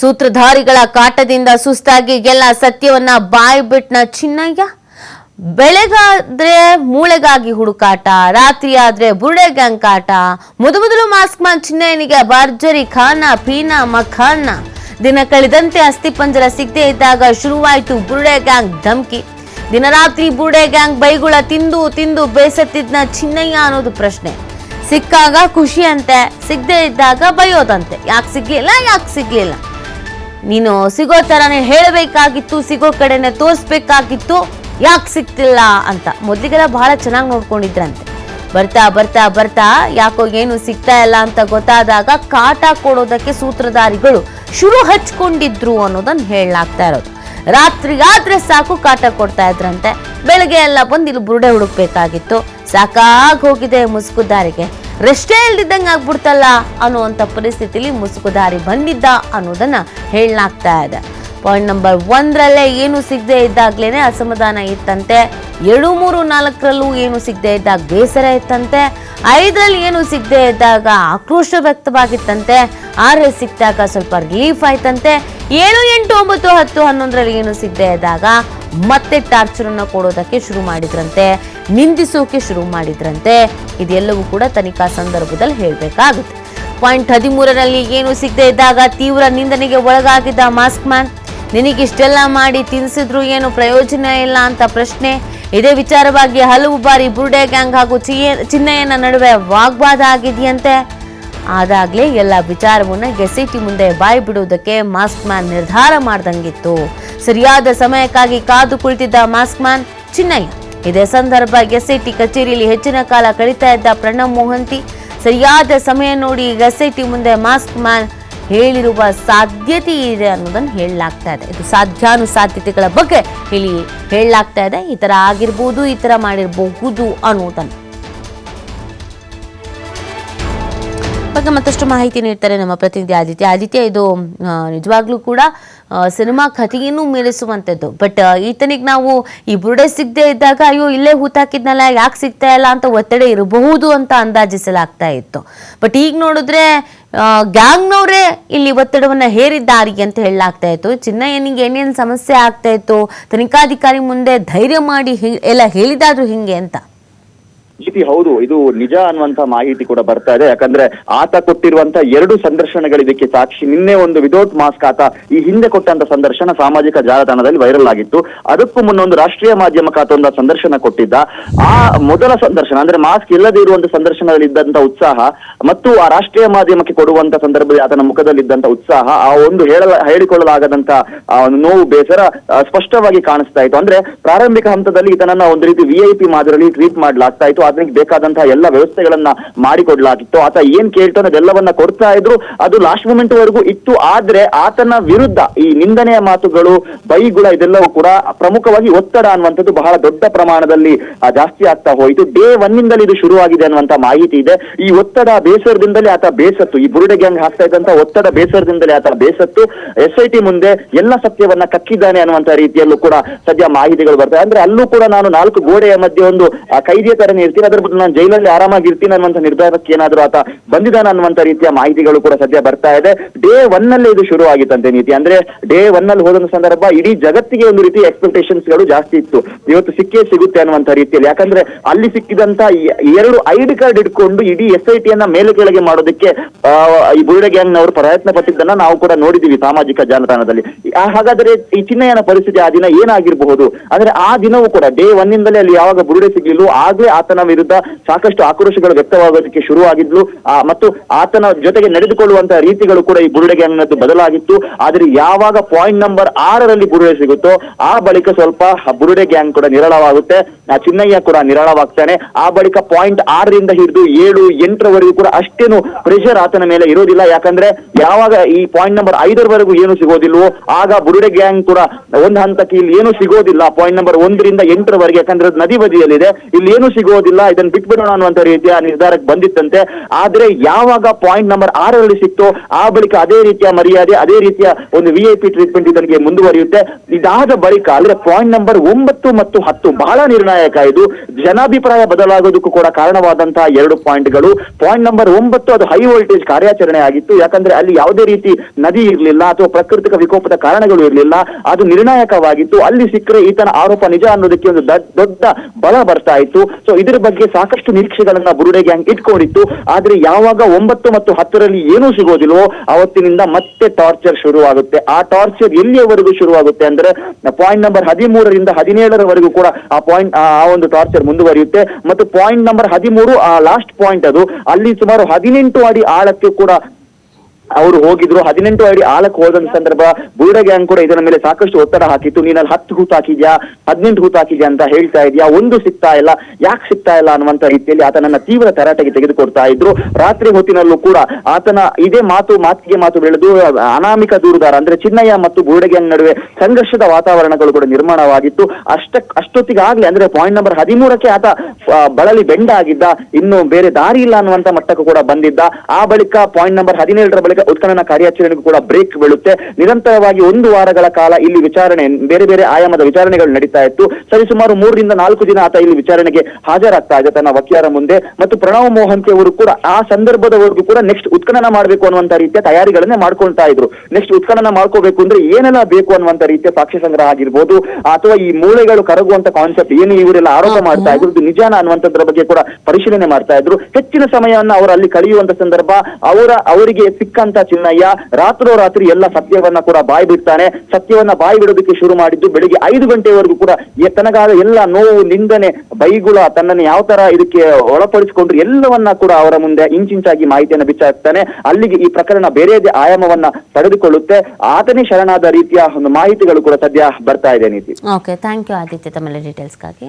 ಸೂತ್ರಧಾರಿಗಳ ಕಾಟದಿಂದ ಸುಸ್ತಾಗಿ ಎಲ್ಲ ಸತ್ಯವನ್ನ ಬಾಯಿ ಬಿಟ್ನ ಚಿನ್ನಯ್ಯ. ಬೆಳೆಗಾದ್ರೆ ಮೂಳೆಗಾಗಿ ಹುಡುಕಾಟ ರಾತ್ರಿ ಆದ್ರೆ ಬುರುಡೆ ಗ್ಯಾಂಗ್ ಕಾಟ, ಮೊದಲು ಮಾಸ್ಕ್ ಮಾನ್ ಚಿನ್ನಯ್ಯನಿಗೆ ಭರ್ಜರಿ ಖಾನ, ಪೀನಾ ಮಖಾನ. ದಿನ ಕಳೆದಂತೆ ಅಸ್ಥಿಪಂಜರ ಸಿಗದೆ ಇದ್ದಾಗ ಶುರುವಾಯಿತು ಬುರುಡೆ ಗ್ಯಾಂಗ್ ಧಮ್ಕಿ. ದಿನರಾತ್ರಿ ಬುರುಡೆ ಗ್ಯಾಂಗ್ ಬೈಗುಳ ತಿಂದು ತಿಂದು ಬೇಸತ್ತಿದ್ನ ಚಿನ್ನಯ್ಯ ಅನ್ನೋದು ಪ್ರಶ್ನೆ. ಸಿಕ್ಕಾಗ ಖುಷಿ ಅಂತೆ ಸಿಗದೆ ಇದ್ದಾಗ ಬೈಯೋದಂತೆ. ಯಾಕೆ ಸಿಗ್ಲಿಲ್ಲ ಯಾಕೆ ಸಿಗ್ಲಿಲ್ಲ? ನೀನು ಸಿಗೋ ಥರನೇ ಹೇಳಬೇಕಾಗಿತ್ತು, ಸಿಗೋ ಕಡೆನೆ ತೋರಿಸ್ಬೇಕಾಗಿತ್ತು, ಯಾಕೆ ಸಿಗ್ತಿಲ್ಲ ಅಂತ. ಮೊದಲಿಗೆಲ್ಲ ಬಹಳ ಚೆನ್ನಾಗಿ ನೋಡ್ಕೊಂಡಿದ್ರಂತೆ. ಬರ್ತಾ ಬರ್ತಾ ಬರ್ತಾ, ಯಾಕೋ ಏನು ಸಿಗ್ತಾ ಇಲ್ಲ ಅಂತ ಗೊತ್ತಾದಾಗ ಕಾಟ ಕೊಡೋದಕ್ಕೆ ಸೂತ್ರಧಾರಿಗಳು ಶುರು ಹಚ್ಕೊಂಡಿದ್ರು ಅನ್ನೋದನ್ನ ಹೇಳಲಾಗ್ತಾ ಇರೋದು. ರಾತ್ರಿಗಾದ್ರೆ ಸಾಕು ಕಾಟ ಕೊಡ್ತಾ ಇದ್ರಂತೆ. ಬೆಳಗ್ಗೆ ಎಲ್ಲ ಬಂದು ಇಲ್ಲಿ ಬುರುಡೆ ಹುಡುಕ್ಬೇಕಾಗಿತ್ತು. ಸಾಕಾಗಿ ಹೋಗಿದೆ ಮುಸುಕುದಾರಿಗೆ ರೆಸ್ಟೇ ಇಲ್ದಿದ್ದಂಗೆ ಆಗ್ಬಿಡ್ತಲ್ಲ ಅನ್ನುವಂಥ ಪರಿಸ್ಥಿತಿಲಿ ಮುಸುಕುದಾರಿ ಬಂದಿದ್ದ ಅನ್ನೋದನ್ನು ಹೇಳಲಾಗ್ತಾ ಇದೆ. ಪಾಯಿಂಟ್ ನಂಬರ್ ಒಂದರಲ್ಲೇ ಏನು ಸಿಗದೆ ಇದ್ದಾಗಲೇ ಅಸಮಾಧಾನ ಇತ್ತಂತೆ. ಎರಡು ಮೂರು ನಾಲ್ಕರಲ್ಲೂ ಏನು ಸಿಗದೆ ಇದ್ದಾಗ ಬೇಸರ ಇತ್ತಂತೆ. ಐದರಲ್ಲಿ ಏನು ಸಿಗದೆ ಇದ್ದಾಗ ಆಕ್ರೋಶ ವ್ಯಕ್ತವಾಗಿತ್ತಂತೆ. ಆರಲ್ಲಿ ಸಿಕ್ಕಿದಾಗ ಸ್ವಲ್ಪ ರಿಲೀಫ್ ಆಯ್ತಂತೆ. ಏಳು ಎಂಟು ಒಂಬತ್ತು ಹತ್ತು ಹನ್ನೊಂದರಲ್ಲಿ ಏನು ಸಿಗದೆ ಇದ್ದಾಗ ಮತ್ತೆ ಟಾರ್ಚರ್ ಅನ್ನ ಕೊಡೋದಕ್ಕೆ ಶುರು ಮಾಡಿದ್ರಂತೆ, ನಿಂದಿಸೋಕೆ ಶುರು ಮಾಡಿದ್ರಂತೆ. ಇದೆಲ್ಲವೂ ಕೂಡ ತನಿಖಾ ಸಂದರ್ಭದಲ್ಲಿ ಹೇಳಬೇಕಾಗುತ್ತೆ. ಪಾಯಿಂಟ್ ಹದಿಮೂರರಲ್ಲಿ ಏನು ಸಿಗದೆ ಇದ್ದಾಗ ತೀವ್ರ ನಿಂದನೆಗೆ ಒಳಗಾಗಿದ್ದ ಮಾಸ್ಕ್ ಮ್ಯಾನ್, ನಿನಗಿಷ್ಟೆಲ್ಲ ಮಾಡಿ ತಿನ್ಸಿದ್ರು ಏನು ಪ್ರಯೋಜನ ಇಲ್ಲ ಅಂತ ಪ್ರಶ್ನೆ. ಇದೇ ವಿಚಾರವಾಗಿ ಹಲವು ಬಾರಿ ಬುರುಡೆ ಗ್ಯಾಂಗ್ ಹಾಗೂ ಚಿನ್ನಯ್ಯನ ನಡುವೆ ವಾಗ್ವಾದ ಆಗಿದೆಯಂತೆ. ಆದಾಗ್ಲೇ ಎಲ್ಲ ವಿಚಾರವನ್ನು ಗೆಸಿಟಿ ಮುಂದೆ ಬಾಯಿ ಬಿಡುವುದಕ್ಕೆ ಮಾಸ್ಕ್ ಮ್ಯಾನ್ ನಿರ್ಧಾರ ಮಾಡ್ದಂಗಿತ್ತು. ಸರಿಯಾದ ಸಮಯಕ್ಕಾಗಿ ಕಾದು ಕುಳಿತಿದ್ದ ಮಾಸ್ಕ್ ಮ್ಯಾನ್, ಚಿನ್ನಯ್ಯ, ಇದೇ ಸಂದರ್ಭ ಗೆಸೆಟಿ ಕಚೇರಿಯಲ್ಲಿ ಹೆಚ್ಚಿನ ಕಾಲ ಕಳೀತಾ ಇದ್ದ ಪ್ರಣವ್ ಮೋಹಂತಿ, ಸರಿಯಾದ ಸಮಯ ನೋಡಿ ಗೆಸೆಟಿ ಮುಂದೆ ಮಾಸ್ಕ್ ಮ್ಯಾನ್ ಹೇಳಿರುವ ಸಾಧ್ಯತೆ ಇದೆ ಅನ್ನೋದನ್ನು ಹೇಳಲಾಗ್ತಾ ಇದೆ. ಇದು ಸಾಧ್ಯಾನುಸಾಧ್ಯತೆಗಳ ಬಗ್ಗೆ ಹೇಳಿ ಹೇಳಲಾಗ್ತಾ ಇದೆ. ಈ ಥರ ಆಗಿರ್ಬೋದು, ಈ ಥರ ಮಾಡಿರಬಹುದು ಅನ್ನೋದನ್ನು ಬಗ್ಗೆ ಮತ್ತಷ್ಟು ಮಾಹಿತಿ ನೀಡ್ತಾರೆ ನಮ್ಮ ಪ್ರತಿನಿಧಿ ಆದಿತ್ಯ. ಆದಿತ್ಯ, ಇದು ನಿಜವಾಗ್ಲೂ ಕೂಡ ಸಿನಿಮಾ ಕಥೆಯನ್ನು ಮೀರಿಸುವಂಥದ್ದು ಬಟ್ ಈತನಿಗೆ ನಾವು ಈ ಬುರುಡೆ ಸಿಗದೆ ಇದ್ದಾಗ, ಅಯ್ಯೋ, ಇಲ್ಲೇ ಹೂತಾಕಿದ್ನಲ್ಲ ಯಾಕೆ ಸಿಗ್ತಾ ಇಲ್ಲ ಅಂತ ಒತ್ತಡ ಇರಬಹುದು ಅಂತ ಅಂದಾಜಿಸಲಾಗ್ತಾ ಇತ್ತು. ಬಟ್, ಈಗ ನೋಡಿದ್ರೆ ಗ್ಯಾಂಗ್ನವರೇ ಇಲ್ಲಿ ಒತ್ತಡವನ್ನ ಹೇರಿದ್ದಾರೆ ಅಂತ ಹೇಳಲಾಗ್ತಾ ಇತ್ತು. ಚಿನ್ನಯ್ಯನಿಗೆ ಏನೇನು ಸಮಸ್ಯೆ ಆಗ್ತಾ ಇತ್ತು, ತನಿಖಾಧಿಕಾರಿ ಮುಂದೆ ಧೈರ್ಯ ಮಾಡಿ ಎಲ್ಲ ಹೇಳಿದಾದ್ರು ಹಿಂಗೆ ಅಂತ. ಜಿತಿ ಹೌದು, ಇದು ನಿಜ ಅನ್ನುವಂತ ಮಾಹಿತಿ ಕೂಡ ಬರ್ತಾ ಇದೆ. ಯಾಕಂದ್ರೆ ಆತ ಕೊಟ್ಟಿರುವಂತ ಎರಡು ಸಂದರ್ಶನಗಳು ಇದಕ್ಕೆ ಸಾಕ್ಷಿ ನಿನ್ನೆ ಒಂದು ವಿದೌಟ್ ಮಾಸ್ಕ್ ಆತ ಈ ಹಿಂದೆ ಕೊಟ್ಟಂತ ಸಂದರ್ಶನ ಸಾಮಾಜಿಕ ಜಾಲತಾಣದಲ್ಲಿ ವೈರಲ್ ಆಗಿತ್ತು. ಅದಕ್ಕೂ ಮುನ್ನ ಒಂದು ರಾಷ್ಟ್ರೀಯ ಮಾಧ್ಯಮಕ್ಕೆ ಆತ ಒಂದು ಸಂದರ್ಶನ ಕೊಟ್ಟಿದ್ದ. ಆ ಮೊದಲ ಸಂದರ್ಶನ, ಅಂದ್ರೆ ಮಾಸ್ಕ್ ಇಲ್ಲದೆ ಇರುವಂತ ಸಂದರ್ಶನದಲ್ಲಿ ಇದ್ದಂತ ಉತ್ಸಾಹ ಮತ್ತು ಆ ರಾಷ್ಟ್ರೀಯ ಮಾಧ್ಯಮಕ್ಕೆ ಕೊಡುವಂತ ಸಂದರ್ಭದಲ್ಲಿ ಆತನ ಮುಖದಲ್ಲಿ ಇದ್ದಂತ ಉತ್ಸಾಹ, ಆ ಒಂದು ಹೇಳಲ ಹೇಳಿಕೊಳ್ಳಲಾಗದಂತ ನೋವು, ಬೇಸರ ಸ್ಪಷ್ಟವಾಗಿ ಕಾಣಿಸ್ತಾ ಇತ್ತು. ಅಂದ್ರೆ ಪ್ರಾರಂಭಿಕ ಹಂತದಲ್ಲಿ ಈತನನ್ನ ಒಂದು ರೀತಿ ವಿಐಪಿ ಮಾದರಿಯಲ್ಲಿ ಟ್ರೀಟ್ ಮಾಡಲಾಗ್ತಾ ಇತ್ತು. ಅದಕ್ಕೆ ಬೇಕಾದಂತಹ ಎಲ್ಲ ವ್ಯವಸ್ಥೆಗಳನ್ನ ಮಾಡಿಕೊಡ್ಲಾಗಿತ್ತು. ಆತ ಏನ್ ಕೇಳ್ತಾನೆ ಅದೆಲ್ಲವನ್ನ ಕೊಡ್ತಾ ಇದ್ರು. ಅದು ಲಾಸ್ಟ್ ಮೂಮೆಂಟ್ ವರೆಗೂ ಇತ್ತು. ಆದ್ರೆ ಆತನ ವಿರುದ್ಧ ಈ ನಿಂದನೆಯ ಮಾತುಗಳು, ಬೈಗುಳ ಇದೆಲ್ಲವೂ ಕೂಡ ಪ್ರಮುಖವಾಗಿ ಒತ್ತಡ ಅನ್ನುವಂಥದ್ದು ಬಹಳ ದೊಡ್ಡ ಪ್ರಮಾಣದಲ್ಲಿ ಜಾಸ್ತಿ ಆಗ್ತಾ ಹೋಯಿತು. ಡೇ ಒನ್ ನಿಂದಲೇ ಇದು ಶುರುವಾಗಿದೆ ಅನ್ನುವಂತ ಮಾಹಿತಿ ಇದೆ. ಈ ಒತ್ತಡ ಬೇಸರದಿಂದಲೇ ಆತ ಬೇಸತ್ತು. ಈ ಬುರುಡೆ ಗ್ಯಾಂಗ್ ಹಾಕ್ತಾ ಇದ್ದಂತ ಒತ್ತಡ ಬೇಸರದಿಂದಲೇ ಆತ ಬೇಸತ್ತು. ಎಸ್ ಐ ಟಿ ಮುಂದೆ ಎಲ್ಲ ಸತ್ಯವನ್ನ ಕಕ್ಕಿದ್ದಾನೆ ಅನ್ನುವಂತ ರೀತಿಯಲ್ಲೂ ಕೂಡ ಸದ್ಯ ಮಾಹಿತಿಗಳು ಬರ್ತವೆ ಅಂದ್ರೆ ಅಲ್ಲೂ ಕೂಡ ನಾನು ನಾಲ್ಕು ಗೋಡೆಯ ಮಧ್ಯೆ ಒಂದು ಕೈದಿಯ ತರನೇ ಇರ್ತೀನಿ ಅದ್ರ ಬಿಟ್ಟು ನಾನು ಜೈಲಲ್ಲಿ ಆರಾಮಾಗಿ ಇರ್ತೀನಿ ಅನ್ನುವಂತ ನಿರ್ಧಾರಕ್ಕೆ ಏನಾದ್ರೂ ಆತ ಬಂದಿದ್ದಾನೆ ಅನ್ನುವಂತ ರೀತಿಯ ಮಾಹಿತಿಗಳು ಕೂಡ ಸದ್ಯ ಬರ್ತಾ ಇದೆ. ಡೇ ಒನ್ನಲ್ಲಿ ಇದು ಶುರು ಆಗಿತ್ತಂತೆ ನೀತಿ. ಅಂದ್ರೆ ಡೇ ಒನ್ನಲ್ಲಿ ಹೋದಂತ ಸಂದರ್ಭ ಇಡೀ ಜಗತ್ತಿಗೆ ಒಂದು ರೀತಿ ಎಕ್ಸ್ಪೆಕ್ಟೇಷನ್ಸ್ಗಳು ಜಾಸ್ತಿ ಇತ್ತು. ಇವತ್ತು ಸಿಕ್ಕೇ ಸಿಗುತ್ತೆ ಅನ್ನುವಂತ ರೀತಿಯಲ್ಲಿ. ಯಾಕಂದ್ರೆ ಅಲ್ಲಿ ಸಿಕ್ಕಿದಂತ ಎರಡು ಐಡಿ ಕಾರ್ಡ್ ಇಟ್ಕೊಂಡು ಇಡೀ ಎಸ್ ಐ ಟಿಯನ್ನ ಮೇಲೆ ಕೆಳಗೆ ಮಾಡೋದಕ್ಕೆ ಈ ಬುರುಡೆ ಗ್ಯಾಂಗ್ ನವರು ಪ್ರಯತ್ನ ಪಟ್ಟಿದ್ದನ್ನ ನಾವು ಕೂಡ ನೋಡಿದೀವಿ ಸಾಮಾಜಿಕ ಜಾಲತಾಣದಲ್ಲಿ. ಹಾಗಾದ್ರೆ ಈ ಚಿನ್ನಯ್ಯನ ಪರಿಸ್ಥಿತಿ ಆ ದಿನ ಏನಾಗಿರಬಹುದು? ಅಂದ್ರೆ ಆ ದಿನವೂ ಕೂಡ ಡೇ ಒನ್ ಇಂದಲೇ ಅಲ್ಲಿ ಯಾವಾಗ ಬುರುಡೆ ಸಿಗ್ಲಿಲ್ಲ ಆಗ್ಲೇ ಆತನ ವಿರುದ್ಧ ಸಾಕಷ್ಟು ಆಕ್ರೋಶಗಳು ವ್ಯಕ್ತವಾಗೋದಕ್ಕೆ ಶುರುವಾಗಿದ್ಲು. ಮತ್ತು ಆತನ ಜೊತೆಗೆ ನಡೆದುಕೊಳ್ಳುವಂತ ರೀತಿಗಳು ಕೂಡ ಈ ಬುರುಡೆ ಗ್ಯಾಂಗ್ನದ್ದು ಬದಲಾಗಿತ್ತು. ಆದ್ರೆ ಯಾವಾಗ ಪಾಯಿಂಟ್ ನಂಬರ್ ಆರರಲ್ಲಿ ಬುರುಡೆ ಸಿಗುತ್ತೋ, ಆ ಬಳಿಕ ಸ್ವಲ್ಪ ಬುರುಡೆ ಗ್ಯಾಂಗ್ ಕೂಡ ನಿರಳವಾಗುತ್ತೆ. ಚಿನ್ನಯ್ಯ ಕೂಡ ನಿರಾಳವಾಗ್ತಾನೆ. ಆ ಬಳಿಕ ಪಾಯಿಂಟ್ ಆರರಿಂದ ಹಿಡಿದು ಏಳು, ಎಂಟರವರೆಗೂ ಕೂಡ ಅಷ್ಟೇನು ಪ್ರೆಷರ್ ಆತನ ಮೇಲೆ ಇರೋದಿಲ್ಲ. ಯಾಕಂದ್ರೆ ಯಾವಾಗ ಈ ಪಾಯಿಂಟ್ ನಂಬರ್ ಐದರವರೆಗೂ ಏನು ಸಿಗೋದಿಲ್ವೋ, ಆಗ ಬುರುಡೆ ಗ್ಯಾಂಗ್ ಕೂಡ ಒಂದು ಹಂತಕ್ಕೆ ಇಲ್ಲಿ ಏನು ಸಿಗೋದಿಲ್ಲ. ಪಾಯಿಂಟ್ ನಂಬರ್ ಒಂದರಿಂದ ಎಂಟರವರೆಗೆ, ಯಾಕಂದ್ರೆ ನದಿ ಬದಿಯಲ್ಲಿದೆ. ಇಲ್ಲಿ ಏನು ಸಿಗೋದಿಲ್ಲ. ಇದನ್ನು ಬಿಟ್ಬಿಡೋಣ ಅನ್ನುವಂತ ರೀತಿಯ ನಿರ್ಧಾರಕ್ಕೆ ಬಂದಿತ್ತಂತೆ. ಆದ್ರೆ ಯಾವಾಗ ಪಾಯಿಂಟ್ ನಂಬರ್ ಆರರಲ್ಲಿ ಸಿಕ್ತೋ, ಆ ಬಳಿಕ ಅದೇ ರೀತಿಯ ಮರ್ಯಾದೆ, ಅದೇ ರೀತಿಯ ಒಂದು ವಿ ಐ ಟ್ರೀಟ್ಮೆಂಟ್ ಇದನ್ಗೆ ಮುಂದುವರಿಯುತ್ತೆ. ಇದಾದ ಬಳಿಕ, ಅಂದ್ರೆ ಪಾಯಿಂಟ್ ನಂಬರ್ ಒಂಬತ್ತು ಮತ್ತು ಹತ್ತು ಬಹಳ ನಿರ್ಣಾಯಕ ನಿರ್ಣಾಯಕ ಇದು. ಜನಾಭಿಪ್ರಾಯ ಬದಲಾಗೋದಕ್ಕೂ ಕೂಡ ಕಾರಣವಾದಂತಹ ಎರಡು ಪಾಯಿಂಟ್ಗಳು. ಪಾಯಿಂಟ್ ನಂಬರ್ ಒಂಬತ್ತು, ಅದು ಹೈ ವೋಲ್ಟೇಜ್ ಕಾರ್ಯಾಚರಣೆ ಆಗಿತ್ತು. ಯಾಕಂದ್ರೆ ಅಲ್ಲಿ ಯಾವುದೇ ರೀತಿ ನದಿ ಇರಲಿಲ್ಲ ಅಥವಾ ಪ್ರಾಕೃತಿಕ ವಿಕೋಪದ ಕಾರಣಗಳು ಇರಲಿಲ್ಲ. ಅದು ನಿರ್ಣಾಯಕವಾಗಿತ್ತು. ಅಲ್ಲಿ ಸಿಕ್ಕರೆ ಈತನ ಆರೋಪ ನಿಜ ಅನ್ನೋದಕ್ಕೆ ಒಂದು ದೊಡ್ಡ- ಬಲ ಬರ್ತಾ ಇತ್ತು. ಸೊ ಇದರ ಬಗ್ಗೆ ಸಾಕಷ್ಟು ನಿರೀಕ್ಷೆಗಳನ್ನ ಬುರುಡೆ ಗ್ಯಾಂಗ್ ಇಟ್ಕೊಂಡಿತ್ತು. ಆದ್ರೆ ಯಾವಾಗ ಒಂಬತ್ತು ಮತ್ತು ಹತ್ತರಲ್ಲಿ ಏನೂ ಸಿಗೋದಿಲ್ವೋ, ಅವತ್ತಿನಿಂದ ಮತ್ತೆ ಟಾರ್ಚರ್ ಶುರುವಾಗುತ್ತೆ. ಆ ಟಾರ್ಚರ್ ಎಲ್ಲಿಯವರೆಗೂ ಶುರುವಾಗುತ್ತೆ ಅಂದ್ರೆ, ಪಾಯಿಂಟ್ ನಂಬರ್ ಹದಿಮೂರರಿಂದ ಹದಿನೇಳರವರೆಗೂ ಕೂಡ ಆ ಪಾಯಿಂಟ್ ಒಂದು ಟಾರ್ಚರ್ ಮುಂದುವರಿಯುತ್ತೆ. ಮತ್ತು ಪಾಯಿಂಟ್ ನಂಬರ್ ಹದಿಮೂರು, ಆ ಲಾಸ್ಟ್ ಪಾಯಿಂಟ್ ಅದು. ಅಲ್ಲಿ ಸುಮಾರು ಹದಿನೆಂಟು ಅಡಿ ಆಳಕ್ಕೆ ಕೂಡ ಅವರು ಹೋಗಿದ್ರು. ಹದಿನೆಂಟು ಅಡಿ ಆಳಕ್ಕೆ ಹೋದಂತ ಸಂದರ್ಭ ಬುರುಡ ಗ್ಯಾಂಗ್ ಕೂಡ ಇದರ ಮೇಲೆ ಸಾಕಷ್ಟು ಒತ್ತಡ ಹಾಕಿತ್ತು. ನೀನಲ್ಲಿ ಹತ್ತು ಹೂತ್ ಹಾಕಿದ್ಯಾ? ಹದಿನೆಂಟು ಹೂತ್ ಹಾಕಿದ್ಯಾ ಅಂತ ಹೇಳ್ತಾ ಇದ್ಯಾ? ಒಂದು ಸಿಗ್ತಾ ಇಲ್ಲ. ಯಾಕೆ ಸಿಗ್ತಾ ಇಲ್ಲ ಅನ್ನುವಂತ ರೀತಿಯಲ್ಲಿ ಆತನನ್ನ ತೀವ್ರ ತರಾಟೆಗೆ ತೆಗೆದುಕೊಡ್ತಾ ಇದ್ರು. ರಾತ್ರಿ ಹೊತ್ತಿನಲ್ಲೂ ಕೂಡ ಆತನ ಇದೇ ಮಾತು ಮಾತಿಗೆ ಮಾತು ಬೆಳೆದು ಅನಾಮಿಕ ದೂರುದಾರ ಅಂದ್ರೆ ಚಿನ್ನಯ್ಯ ಮತ್ತು ಬುರುಡ ಗ್ಯಾಂಗ್ ನಡುವೆ ಸಂಘರ್ಷದ ವಾತಾವರಣಗಳು ಕೂಡ ನಿರ್ಮಾಣವಾಗಿತ್ತು. ಅಷ್ಟ ಅಷ್ಟೊತ್ತಿಗಾಗ್ಲೇ ಅಂದ್ರೆ ಪಾಯಿಂಟ್ ನಂಬರ್ ಹದಿಮೂರಕ್ಕೆ ಆತ ಬಳಲಿ ಬೆಂಡ ಆಗಿದ್ದ ಇನ್ನು ಬೇರೆ ದಾರಿ ಇಲ್ಲ ಅನ್ನುವಂತ ಮಟ್ಟಕ್ಕೂ ಕೂಡ ಬಂದಿದ್ದ. ಆ ಬಳಿಕ ಪಾಯಿಂಟ್ ನಂಬರ್ ಹದಿನೇಳರ ಬಳಿಕ ಉತ್ಖನನ ಕಾರ್ಯಾಚರಣೆಗೂ ಕೂಡ ಬ್ರೇಕ್ ಬೀಳುತ್ತೆ. ನಿರಂತರವಾಗಿ ಒಂದು ವಾರಗಳ ಕಾಲ ಇಲ್ಲಿ ವಿಚಾರಣೆ ಬೇರೆ ಬೇರೆ ಆಯಾಮದ ವಿಚಾರಣೆಗಳು ನಡೀತಾ ಇತ್ತು. ಸರಿಸುಮಾರು ಮೂರರಿಂದ ನಾಲ್ಕು ದಿನ ಆತ ಇಲ್ಲಿ ವಿಚಾರಣೆಗೆ ಹಾಜರಾಗ್ತಾ ಇದೆ ತನ್ನ ವಕೀಲರ ಮುಂದೆ. ಮತ್ತು ಪ್ರಣವ್ ಮೋಹನ್ಕೆ ಅವರು ಕೂಡ ಆ ಸಂದರ್ಭದವರೆಗೂ ಕೂಡ ನೆಕ್ಸ್ಟ್ ಉತ್ಖನನ ಮಾಡಬೇಕು ಅನ್ನುವಂತ ರೀತಿಯ ತಯಾರಿಗಳನ್ನೇ ಮಾಡ್ಕೊಳ್ತಾ ಇದ್ರು. ನೆಕ್ಸ್ಟ್ ಉತ್ಖನನ ಮಾಡ್ಕೋಬೇಕು ಅಂದ್ರೆ ಏನೆಲ್ಲ ಬೇಕು ಅನ್ನುವಂತ ರೀತಿಯ ಸಾಕ್ಷ್ಯ ಸಂಗ್ರಹ ಆಗಿರ್ಬೋದು. ಅಥವಾ ಈ ಮೂಳೆಗಳು ಕರಗುವಂತ ಕಾನ್ಸೆಪ್ಟ್ ಏನು ಇವರೆಲ್ಲ ಆರೋಪ ಮಾಡ್ತಾ ಇದ್ರು ಇದು ನಿಜಾನ ಅನ್ನುವಂಥದ್ರ ಬಗ್ಗೆ ಕೂಡ ಪರಿಶೀಲನೆ ಮಾಡ್ತಾ ಇದ್ರು. ಹೆಚ್ಚಿನ ಸಮಯವನ್ನ ಅವರು ಅಲ್ಲಿ ಕಳೆಯುವಂತ ಸಂದರ್ಭ ಅವರ ಅವರಿಗೆ ಸಿಕ್ಕಂತ ಚಿನ್ನಯ್ಯ ರಾತ್ರೋರಾತ್ರಿ ಎಲ್ಲ ಸತ್ಯವನ್ನ ಕೂಡ ಬಾಯಿ ಬಿಡ್ತಾನೆ. ಸತ್ಯವನ್ನ ಬಾಯಿ ಬಿಡೋದಕ್ಕೆ ಶುರು ಮಾಡಿದ್ದು ಬೆಳಿಗ್ಗೆ ಐದು ಗಂಟೆವರೆಗೂ ಕೂಡ ತನಗಾದ ಎಲ್ಲ ನೋವು, ನಿಂದನೆ, ಬೈಗುಳ, ತನ್ನನ್ನು ಯಾವ ತರ ಇದಕ್ಕೆ ಒಳಪಡಿಸಿಕೊಂಡ್ರು ಎಲ್ಲವನ್ನ ಕೂಡ ಅವರ ಮುಂದೆ ಇಂಚಿಂಚಾಗಿ ಮಾಹಿತಿಯನ್ನು ಬಿಚ್ಚಾಕ್ತಾನೆ. ಅಲ್ಲಿಗೆ ಈ ಪ್ರಕರಣ ಬೇರೆದೇ ಆಯಾಮವನ್ನ ಪಡೆದುಕೊಳ್ಳುತ್ತೆ. ಆತನೇ ಶರಣಾದ ರೀತಿಯ ಒಂದು ಮಾಹಿತಿಗಳು ಕೂಡ ಸದ್ಯ ಬರ್ತಾ ಇದೆ ನೀತಿ ಓಕೆ ಥ್ಯಾಂಕ್ ಯು ಆದಿತ್ಯ. ತಮ್ಮೆಲ್ಲ ಡೀಟೇಲ್ಸ್ಗಾಗಿ